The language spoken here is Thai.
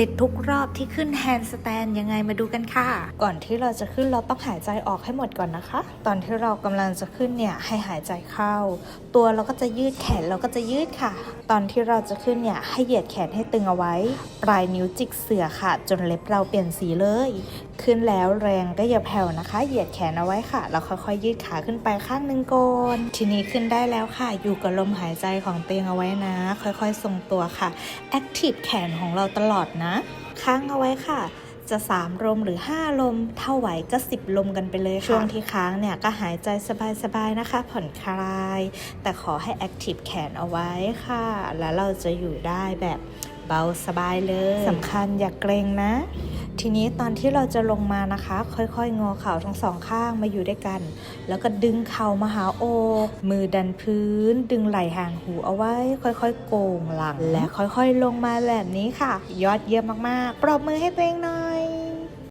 ติดทุกรอบที่ขึ้นแฮนด์สแตนยังไงมาดูกันค่ะ ก่อนที่เราจะขึ้นเราต้องหายใจออกให้หมดก่อนนะคะ ตอนที่เรากำลังจะขึ้นเนี่ยให้หายใจเข้า ตัวเราก็จะยืดแขนเราก็จะยืดค่ะ ตอนที่เราจะขึ้นเนี่ยให้เหยียดแขนให้ตึงเอาไว้ ปลายนิ้วจิกเสือค่ะ จนเล็บเราเปลี่ยนสีเลย ขึ้นแล้วแรงก็อย่าแผ่วนะคะ เหยียดแขนเอาไว้ค่ะแล้วค่อยๆยืดขาขึ้นไปข้างหนึ่งก่อนทีนี้ขึ้นได้แล้วค่ะ อยู่กับลมหายใจของเตียงเอาไว้นะ ค่อยๆทรงตัวค่ะแอคทีฟแขนของเราตลอดนะค้างเอาไว้ค่ะ จะ 3 ลมหรือ 5 ลม เท่าไหวก็ 10 ลมกันไปเลยค่ะช่วงที่ค้างเนี่ยก็หายใจสบายๆนะคะ ผ่อนคลาย แต่ขอให้แอคทีฟแขนเอาไว้ค่ะ แล้วเราจะอยู่ได้แบบเบาสบายเลยสำคัญอย่าเกรงนะ ทีนี้ตอนที่เราจะลงมานะคะ ค่อยๆ งอเข่าทั้งสองข้างมาอยู่ด้วยกัน แล้วก็ดึงเข่ามาหาอกมือดันพื้น ดึงไหล่ห่างหูเอาไว้ ค่อยๆ โก่งหลัง และค่อยๆ ลงมาแบบนี้ค่ะ ยอดเยี่ยมมากๆ ปรบมือให้ตัวเองหน่อย